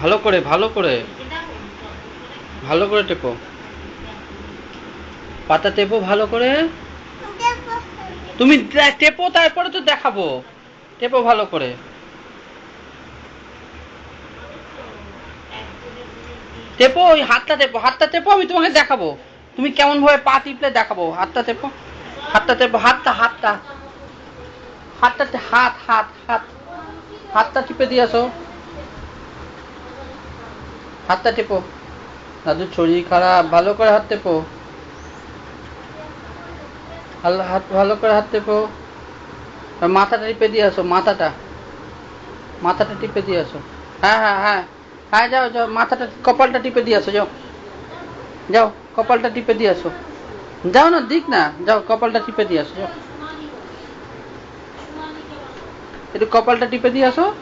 ভালো করে ভালো করে। ভালো করে টেপো। পাতা টেপো ভালো করে। তুমি টেপো তারপরে তো দেখাবো। টেপো ভালো করে। টেপো, ওই হাতটা টেপো হাতটা টেপো, আমি তোমাকে দেখাবো। তুমি কেমন ভাবে পা টিপলে দেখাবো। হাতটা টেপো হাতটা টেপো, হাতটা হাতটা। হাতটা হাত হাত হাত। হাতটা টিপে দিয়ে আসো। হাতটা টেপো। দাদুর শরীর খারাপ, ভালো করে হাত টেপো। হাত ভালো করে হাত টেপো। মাথাটা টিপে দিয়ে আসো, মাথাটা। মাথাটা টিপে দিয়ে আসো। হ্যাঁ হ্যাঁ হ্যাঁ। হ্যাঁ যাও যাও, মাথাটা কপালটা টিপে দিয়ে আসো, যাও। যাও, কপালটা টিপে দিয়ে আসো। যাও না, দিক না। যাও, কপালটা টিপে দিয়ে আসো, যাও। একটু কপালটা টিপে দিয়ে আসো।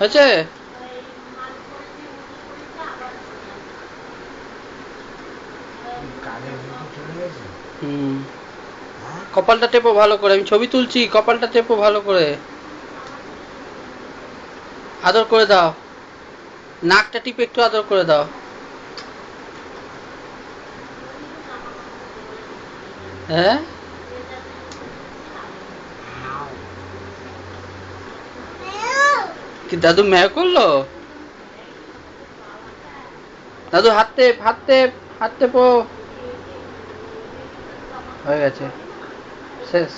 হয়েছে হুম। কপালটা টেপো ভালো করে, আমি ছবি তুলছি, কপালটা টেপো ভালো করে। আদর করে দাও। নাকটা টিপে একটু আদর করে দাও। হ্যাঁ? কি দাদু মেয়ে করল? দাদু হাতে হাতে হাতে পো হয়ে গেছে। শেষ।